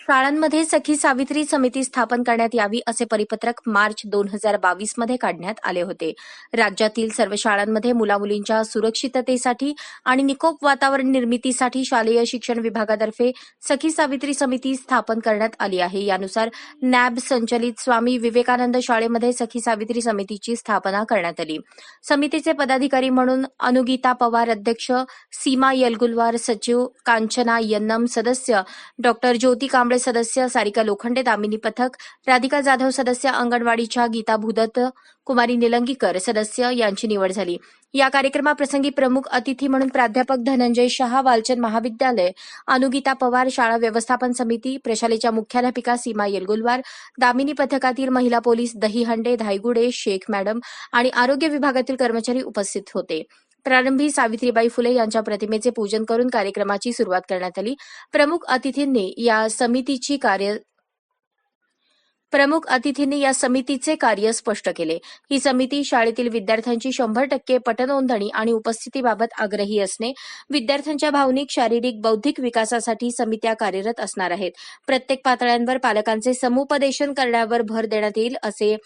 शाळांमध्ये सखी सावित्री समिती स्थापन करण्यात यावी असे परिपत्रक मार्च दोन हजार बावीसमध्ये काढण्यात आले होते. राज्यातील सर्व शाळांमध्ये मुलामुलींच्या सुरक्षिततेसाठी आणि निकोप वातावरण निर्मितीसाठी शालेय शिक्षण विभागातर्फे सखी सावित्री समिती स्थापन करण्यात आली आहे. यानुसार नॅब संचलित स्वामी विवेकानंद शाळेमध्ये सखी सावित्री समितीची स्थापना करण्यात आली. समितीचे पदाधिकारी म्हणून अनुगीता पवार अध्यक्ष सीमा यलगुलवार सचिव कांचना यन्नम सदस्य डॉक्टर ज्योती कांबळे सदस्य सारिका लोखंडे दामिनी पथक राधिका जाधव सदस्य अंगणवाडीच्या गीता भूदत्त कुमारी निलंगीकर सदस्य यांची निवड झाली. या कार्यक्रमाप्रसंगी प्रमुख अतिथी म्हणून प्राध्यापक धनंजय शहा वालचंद महाविद्यालय अनुगीता पवार शाळा व्यवस्थापन समिती प्रशालेच्या मुख्याध्यापिका सीमा येलगुलवार दामिनी पथकातील महिला पोलीस दहीहंडे धायगुडे शेख मॅडम आणि आरोग्य विभागातील कर्मचारी उपस्थित होते. प्रारंभी सावित्रीबाई फुले यांच्या प्रतिमेचे पूजन करून कार्यक्रमाची सुरुवात करण्यात आली. प्रमुख अतिथींनी या समितीची कार्य प्रमुख अतिथींनी या समितीचे कार्य स्पष्ट केले. ही समिती शाळेतील विद्यार्थ्यांची शंभर टक्के पटनोंदणी आणि उपस्थितीबाबत आग्रही असणे विद्यार्थ्यांच्या भावनिक शारीरिक बौद्धिक विकासासाठी समित्या कार्यरत असणार आहेत. प्रत्येक पातळ्यांवर पालकांचे समुपदेशन करण्यावर भर देण्यात येईल असे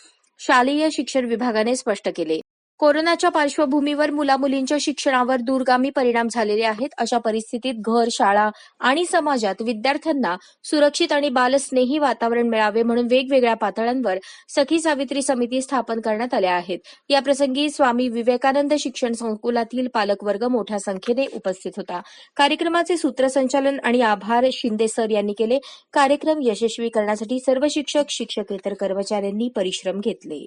शालेय शिक्षण विभागाने स्पष्ट केले. कोरोनाच्या पार्श्वभूमीवर मुलामुलींच्या शिक्षणावर दूरगामी परिणाम झालेले आहेत. अशा परिस्थितीत घर शाळा आणि समाजात विद्यार्थ्यांना सुरक्षित आणि बालस्नेही वातावरण मिळावे म्हणून वेगवेगळ्या पातळ्यांवर सखी सावित्री समिती स्थापन करण्यात आल्या आहेत. याप्रसंगी स्वामी विवेकानंद शिक्षण संकुलातील पालकवर्ग मोठ्या संख्येने उपस्थित होता. कार्यक्रमाचे सूत्रसंचालन आणि आभार शिंदे सर यांनी केले. कार्यक्रम यशस्वी करण्यासाठी सर्व शिक्षक शिक्षकेतर कर्मचाऱ्यांनी परिश्रम घेतले.